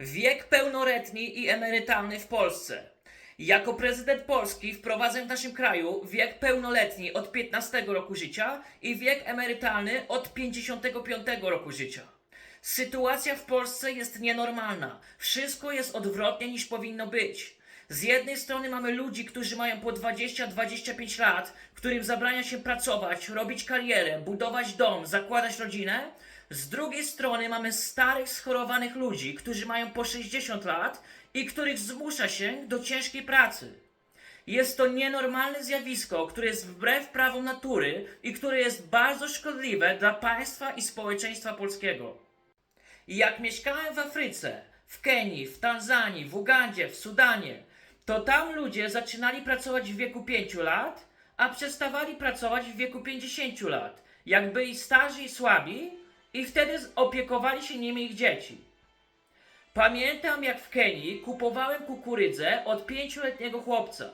Wiek pełnoletni i emerytalny w Polsce. Jako prezydent Polski wprowadzę w naszym kraju wiek pełnoletni od 15 roku życia i wiek emerytalny od 55 roku życia. Sytuacja w Polsce jest nienormalna. Wszystko jest odwrotnie niż powinno być. Z jednej strony mamy ludzi, którzy mają po 20-25 lat, którym zabrania się pracować, robić karierę, budować dom, zakładać rodzinę. Z drugiej strony mamy starych, schorowanych ludzi, którzy mają po 60 lat i których zmusza się do ciężkiej pracy. Jest to nienormalne zjawisko, które jest wbrew prawom natury i które jest bardzo szkodliwe dla państwa i społeczeństwa polskiego. Jak mieszkałem w Afryce, w Kenii, w Tanzanii, w Ugandzie, w Sudanie, to tam ludzie zaczynali pracować w wieku 5 lat, a przestawali pracować w wieku 50 lat, jak byli starzy i słabi, i wtedy opiekowali się nimi ich dzieci. Pamiętam, jak w Kenii kupowałem kukurydzę od pięcioletniego chłopca.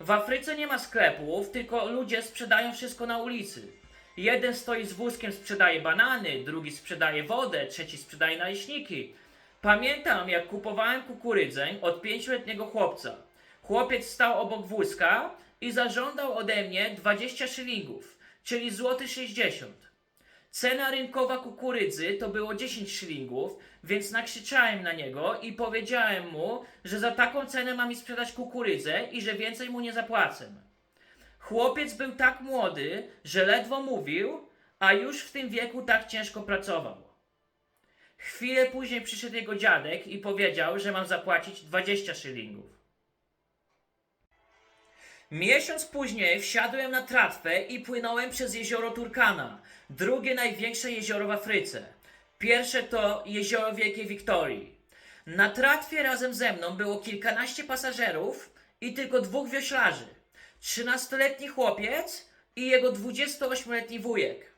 W Afryce nie ma sklepów, tylko ludzie sprzedają wszystko na ulicy. Jeden stoi z wózkiem, sprzedaje banany, drugi sprzedaje wodę, trzeci sprzedaje naleśniki. Pamiętam, jak kupowałem kukurydzę od pięcioletniego chłopca. Chłopiec stał obok wózka i zażądał ode mnie 20 szylingów, czyli złoty 60. Cena rynkowa kukurydzy to było 10 szylingów, więc nakrzyczałem na niego i powiedziałem mu, że za taką cenę ma mi sprzedać kukurydzę i że więcej mu nie zapłacę. Chłopiec był tak młody, że ledwo mówił, a już w tym wieku tak ciężko pracował. Chwilę później przyszedł jego dziadek i powiedział, że mam zapłacić 20 szylingów. Miesiąc później wsiadłem na tratwę i płynąłem przez jezioro Turkana, drugie największe jezioro w Afryce. Pierwsze to jezioro Wielkiej Wiktorii. Na tratwie razem ze mną było kilkanaście pasażerów i tylko dwóch wioślarzy. 13-letni chłopiec i jego 28-letni wujek.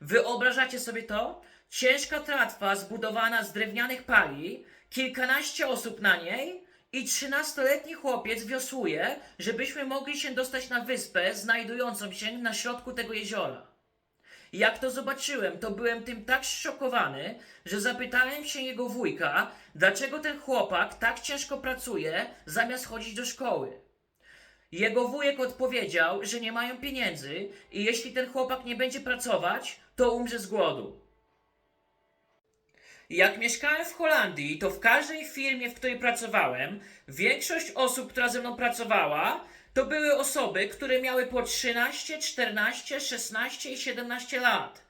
Wyobrażacie sobie to? Ciężka tratwa zbudowana z drewnianych pali, kilkanaście osób na niej i trzynastoletni chłopiec wiosłuje, żebyśmy mogli się dostać na wyspę znajdującą się na środku tego jeziora. Jak to zobaczyłem, to byłem tym tak zszokowany, że zapytałem się jego wujka, dlaczego ten chłopak tak ciężko pracuje, zamiast chodzić do szkoły. Jego wujek odpowiedział, że nie mają pieniędzy i jeśli ten chłopak nie będzie pracować, to umrze z głodu. Jak mieszkałem w Holandii, to w każdej firmie, w której pracowałem, większość osób, która ze mną pracowała, to były osoby, które miały po 13, 14, 16 i 17 lat.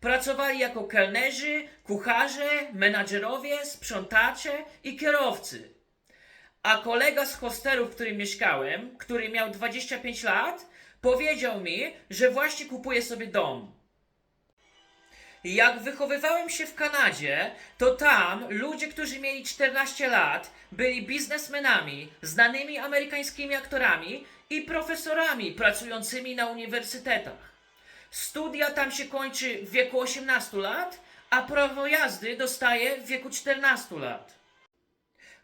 Pracowali jako kelnerzy, kucharze, menadżerowie, sprzątacze i kierowcy. A kolega z hostelu, w którym mieszkałem, który miał 25 lat, powiedział mi, że właśnie kupuje sobie dom. Jak wychowywałem się w Kanadzie, to tam ludzie, którzy mieli 14 lat, byli biznesmenami, znanymi amerykańskimi aktorami i profesorami pracującymi na uniwersytetach. Studia tam się kończy w wieku 18 lat, a prawo jazdy dostaje w wieku 14 lat.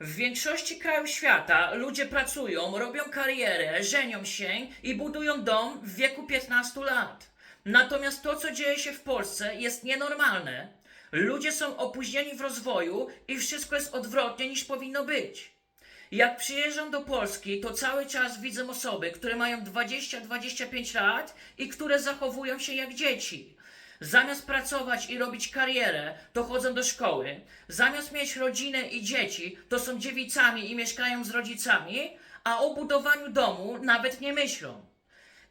W większości krajów świata ludzie pracują, robią karierę, żenią się i budują dom w wieku 15 lat. Natomiast to, co dzieje się w Polsce, jest nienormalne. Ludzie są opóźnieni w rozwoju i wszystko jest odwrotnie niż powinno być. Jak przyjeżdżam do Polski, to cały czas widzę osoby, które mają 20-25 lat i które zachowują się jak dzieci. Zamiast pracować i robić karierę, to chodzą do szkoły. Zamiast mieć rodzinę i dzieci, to są dziewicami i mieszkają z rodzicami, a o budowaniu domu nawet nie myślą.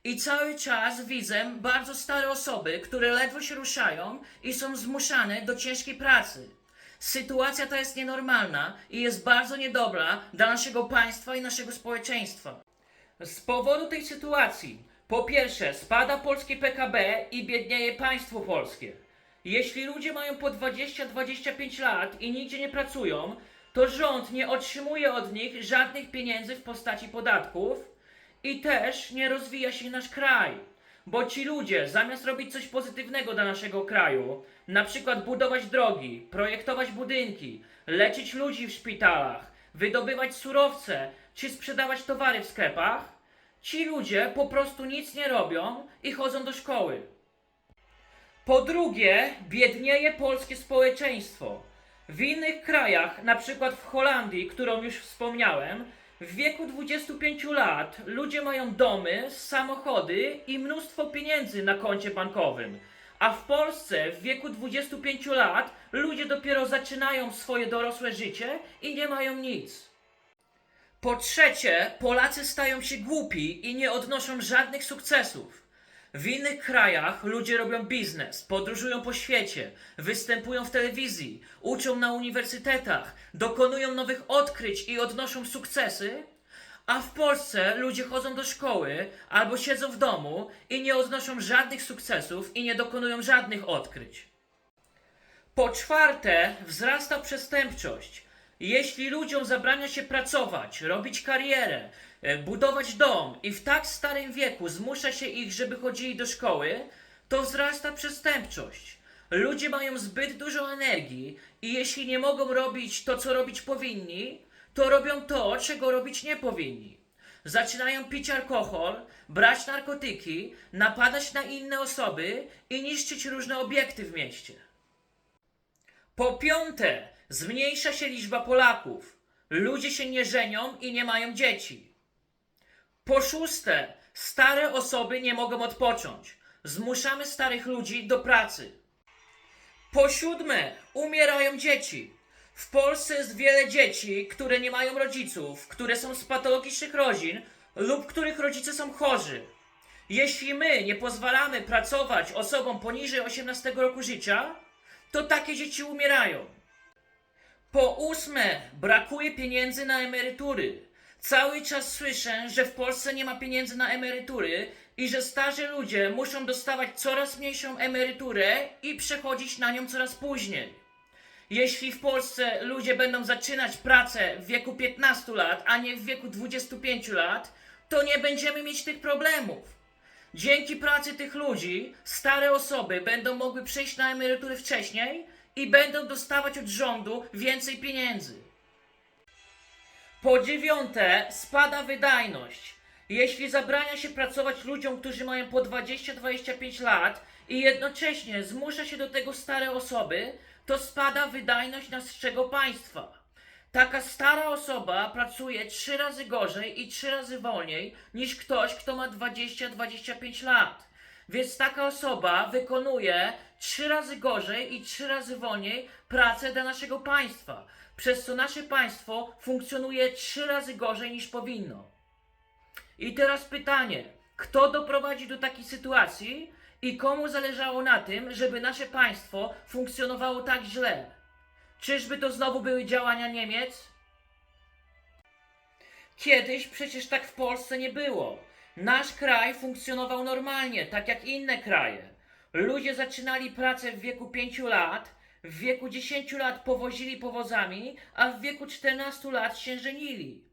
I cały czas widzę bardzo stare osoby, które ledwo się ruszają i są zmuszane do ciężkiej pracy. Sytuacja ta jest nienormalna i jest bardzo niedobra dla naszego państwa i naszego społeczeństwa. Z powodu tej sytuacji, po pierwsze, spada polskie PKB i biednieje państwo polskie. Jeśli ludzie mają po 20-25 lat i nigdzie nie pracują, to rząd nie otrzymuje od nich żadnych pieniędzy w postaci podatków i też nie rozwija się nasz kraj. Bo ci ludzie, zamiast robić coś pozytywnego dla naszego kraju, na przykład budować drogi, projektować budynki, leczyć ludzi w szpitalach, wydobywać surowce czy sprzedawać towary w sklepach, ci ludzie po prostu nic nie robią i chodzą do szkoły. Po drugie, biednieje polskie społeczeństwo. W innych krajach, na przykład w Holandii, którą już wspomniałem, w wieku 25 lat ludzie mają domy, samochody i mnóstwo pieniędzy na koncie bankowym. A w Polsce w wieku 25 lat ludzie dopiero zaczynają swoje dorosłe życie i nie mają nic. Po trzecie, Polacy stają się głupi i nie odnoszą żadnych sukcesów. W innych krajach ludzie robią biznes, podróżują po świecie, występują w telewizji, uczą na uniwersytetach, dokonują nowych odkryć i odnoszą sukcesy, a w Polsce ludzie chodzą do szkoły albo siedzą w domu i nie odnoszą żadnych sukcesów i nie dokonują żadnych odkryć. Po czwarte, wzrasta przestępczość. Jeśli ludziom zabrania się pracować, robić karierę, budować dom i w tak starym wieku zmusza się ich, żeby chodzili do szkoły, to wzrasta przestępczość. Ludzie mają zbyt dużo energii i jeśli nie mogą robić to, co robić powinni, to robią to, czego robić nie powinni. Zaczynają pić alkohol, brać narkotyki, napadać na inne osoby i niszczyć różne obiekty w mieście. Po piąte, zmniejsza się liczba Polaków. Ludzie się nie żenią i nie mają dzieci. Po szóste, stare osoby nie mogą odpocząć. Zmuszamy starych ludzi do pracy. Po siódme, umierają dzieci. W Polsce jest wiele dzieci, które nie mają rodziców, które są z patologicznych rodzin lub których rodzice są chorzy. Jeśli my nie pozwalamy pracować osobom poniżej 18 roku życia, to takie dzieci umierają. Po ósme, brakuje pieniędzy na emerytury. Cały czas słyszę, że w Polsce nie ma pieniędzy na emerytury i że starzy ludzie muszą dostawać coraz mniejszą emeryturę i przechodzić na nią coraz później. Jeśli w Polsce ludzie będą zaczynać pracę w wieku 15 lat, a nie w wieku 25 lat, to nie będziemy mieć tych problemów. Dzięki pracy tych ludzi stare osoby będą mogły przejść na emerytury wcześniej i będą dostawać od rządu więcej pieniędzy. Po dziewiąte, spada wydajność. Jeśli zabrania się pracować ludziom, którzy mają po 20-25 lat i jednocześnie zmusza się do tego stare osoby, to spada wydajność naszego państwa. Taka stara osoba pracuje trzy razy gorzej i trzy razy wolniej niż ktoś, kto ma 20-25 lat. Więc taka osoba wykonuje trzy razy gorzej i trzy razy wolniej pracę dla naszego państwa, przez co nasze państwo funkcjonuje trzy razy gorzej niż powinno. I teraz pytanie, kto doprowadzi do takiej sytuacji i komu zależało na tym, żeby nasze państwo funkcjonowało tak źle? Czyżby to znowu były działania Niemiec? Kiedyś przecież tak w Polsce nie było. Nasz kraj funkcjonował normalnie, tak jak inne kraje. Ludzie zaczynali pracę w wieku 5 lat, w wieku 10 lat powozili powozami, a w wieku 14 lat się żenili.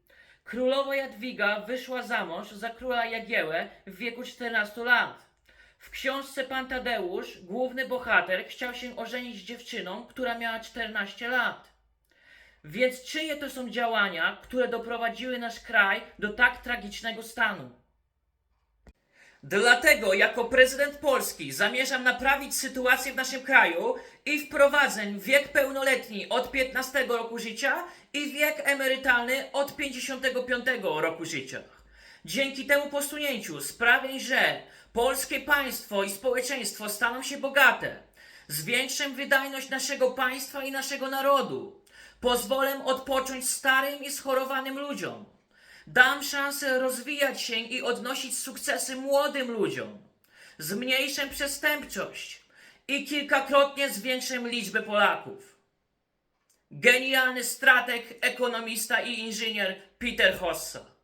Królowa Jadwiga wyszła za mąż za króla Jagiełę w wieku 14 lat. W książce Pan Tadeusz główny bohater chciał się ożenić z dziewczyną, która miała 14 lat. Więc czyje to są działania, które doprowadziły nasz kraj do tak tragicznego stanu? Dlatego jako prezydent Polski zamierzam naprawić sytuację w naszym kraju i wprowadzę wiek pełnoletni od 15 roku życia i wiek emerytalny od 55 roku życia. Dzięki temu posunięciu sprawię, że polskie państwo i społeczeństwo staną się bogate. Zwiększę wydajność naszego państwa i naszego narodu. Pozwolę odpocząć starym i schorowanym ludziom. Dam szansę rozwijać się i odnosić sukcesy młodym ludziom. Zmniejszę przestępczość i kilkakrotnie zwiększę liczbę Polaków. Genialny strateg, ekonomista i inżynier Peter Hossa.